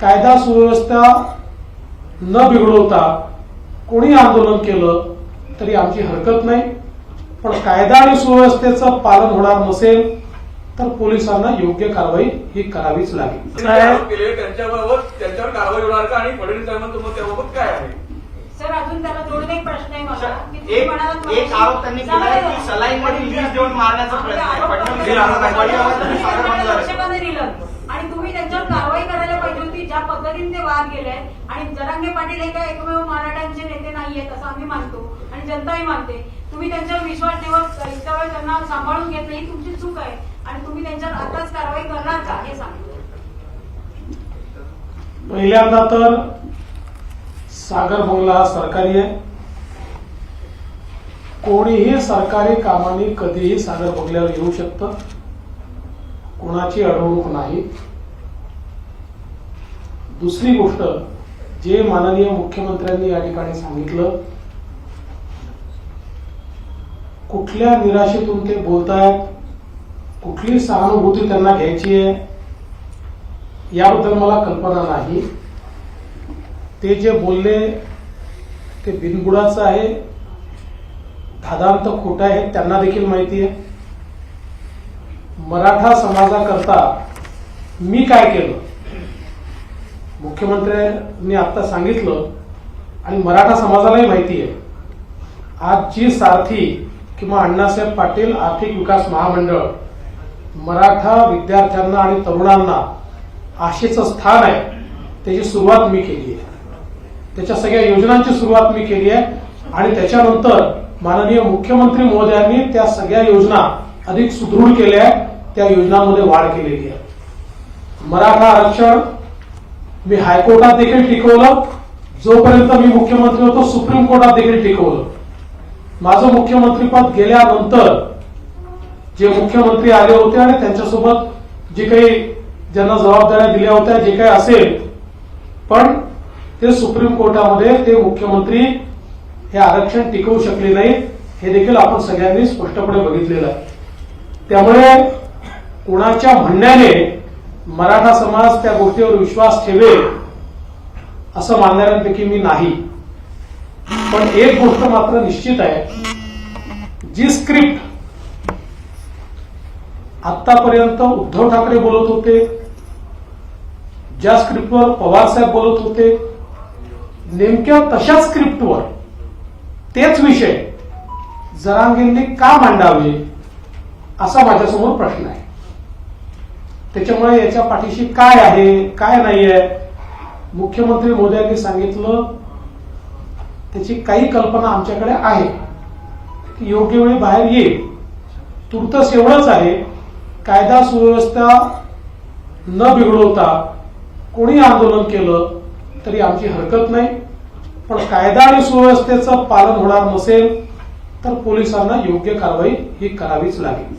कायदा सुव्यवस्था न बिघडवता कोणी आंदोलन केलं तरी आमची हरकत नाही पण कायदा आणि सुव्यवस्थेचं पालन होणार नसेल तर पोलिसांना योग्य कारवाई ही करावीच लागेल त्यांच्यावर कारवाई होणार का आणि फडणवीस त्याबाबत काय आहे सर अजून त्याला जोडून एक प्रश्न आहे तुम्ही एक आरोप त्यांनी केला आहे की सलाईन मध्ये लीज देऊन मारण्याचा प्रयत्न आहे फडणवीस हे आरोप आहे. तुम्ही सागर त्यांच्याकडे मंजुळा लक्ष आहे. का नाही दिलं आणि तुम्ही त्यांच्यावर कारवाई करायला पाहिजे होती ज्या पद्धतीने ते वाद गेले आणि जरांगे पाटील हे काय एकमेव मराठ्यांचे नेते नाहीयेत असं आम्ही मानतो. आणि जनताही मानते. तुम्ही त्यांच्यावर विश्वास ठेवत इतका वेळ त्यांना सांभाळून घेत नाही तुमची चूक आहे. आणि तुम्ही त्यांच्यावर आताच कारवाई करणार का हे सांगितलं पहिल्यांदा तर सागर बंगला हा सरकारी आहे. कोणीही सरकारी कामाने कधीही सागर बंगल्यावर येऊ शकतं. कोणाची अडवणूक नाही. दुसरी गोष्ट जे माननीय मुख्यमंत्र्यांनी या ठिकाणी सांगितलं कुठल्या निराशेतून ते बोलतायत कुठली सहानुभूती त्यांना घ्यायची आहे याबद्दल मला कल्पना नाही. ते जे बोलले ते बिनबुडाचं आहे धादांत खोटं आहे त्यांना देखील माहिती आहे. मराठा समाजाकरता मी काय केलं? मुख्यमंत्र्यांनी आता सांगितलं आणि मराठा समाजालाही माहिती आहे. आज जी सारथी किंवा अण्णासाहेब पाटील आर्थिक विकास महामंडळ मराठा विद्यार्थ्यांना आणि तरुणांना आशेचं स्थान आहे. त्याची सुरुवात मी केली आहे. त्याच्या सगळ्या योजनांची सुरुवात मी केली आहे. आणि त्याच्यानंतर माननीय मुख्यमंत्री महोदयांनी त्या सगळ्या योजना अधिक सुदृढ केल्या आहेत. त्या योजनांमध्ये वाढ केलेली आहे. मराठा आरक्षण मी हायकोर्टात देखील टिकवलं. जोपर्यंत मी मुख्यमंत्री होतो सुप्रीम कोर्टात देखील टिकवलं. माझं मुख्यमंत्रीपद गेल्यानंतर जे मुख्यमंत्री आले होते आणि त्यांच्यासोबत जे काही ज्यांना जबाबदाऱ्या दिल्या होत्या जे काही असेल पण ते सुप्रीम कोर्टामध्ये ते मुख्यमंत्री हे आरक्षण टिकवू शकले नाही हे देखील आपण सगळ्यांनी स्पष्टपणे बघितलेलं आहे. त्यामुळे कोणाच्या म्हणण्याने मराठा समाज त्या गोष्टीवर विश्वास ठेवेल असं मानणाऱ्यांपैकी मी नाही. पण एक गोष्ट मात्र निश्चित आहे. जी स्क्रिप्ट आतापर्यंत उद्धव ठाकरे बोलत होते ज्या स्क्रिप्टवर पवार साहेब बोलत होते नेमक्या तशाच स्क्रिप्टवर तेच विषय जरांगेंनी का मांडावे असा माझ्यासमोर प्रश्न आहे. त्याच्यामुळे याच्या पाठीशी काय आहे काय नाही आहे मुख्यमंत्री मोदयांनी सांगितलं त्याची काही कल्पना आमच्याकडे आहे. की योग्य वेळी बाहेर येईल. तुर्तस एवढंच आहे कायदा सुव्यवस्था न बिघडवता कोणी आंदोलन केलं तरी आमची हरकत नाही. पण कायदा आणि सुव्यवस्थेचं पालन होणार नसेल तर पोलिसांना योग्य कारवाई ही करावीच लागेल.